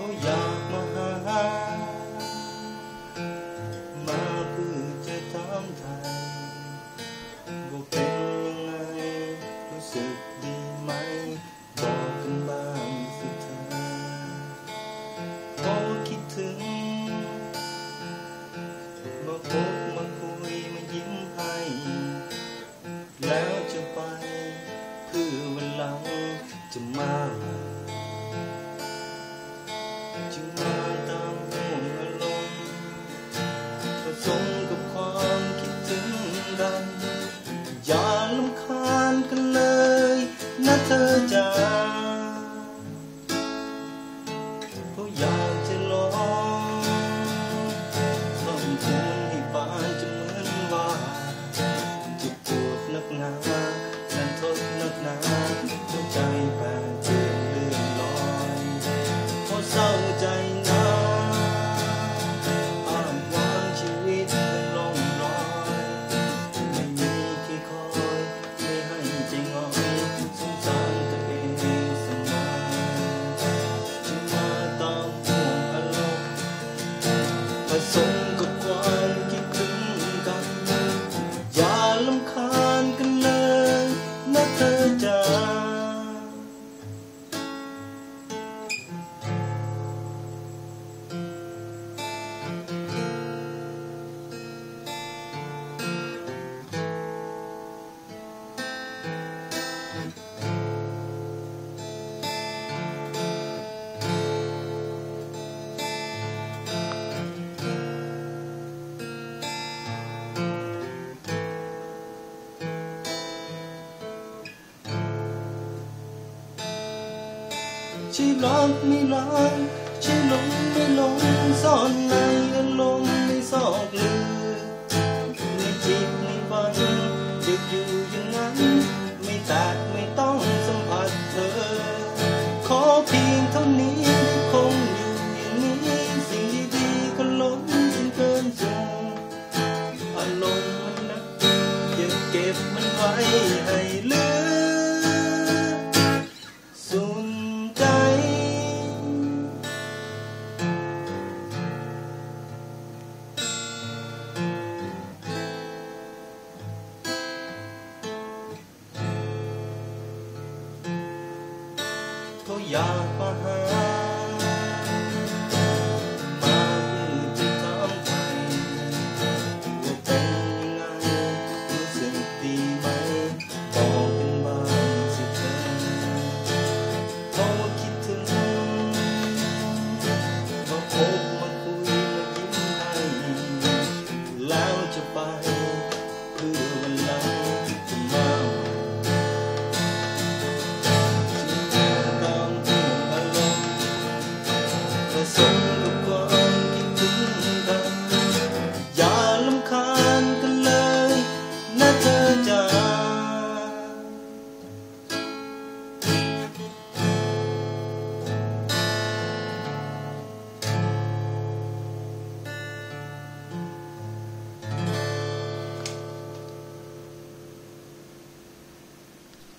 เขาอยากมาหา มาเพื่อจะถามไทยว่าเป็นยังไง รู้สึกดีไหม บอกกันบ้างสิเธอพอคิดถึง มาพบมาคุยมายิ้มให้ แล้วจะไป เพื่อวันหลังจะมา ให ใช่รักไม่รักใช่หลงไม่หลงซ่อนในอารมณ์ในซอกลึกในจิตในฝันจะอยู่อย่างนั้น ไม่แตกไม่ต้องสัมผัสเธอ ขอเพียงเท่านี้คงอยู่อย่างนี้ สิ่งดีๆก็ล้นจนเกินส่งอารมณ์มันนะอย่าเก็บมันไว้ให้ลื เขาอยากมาหา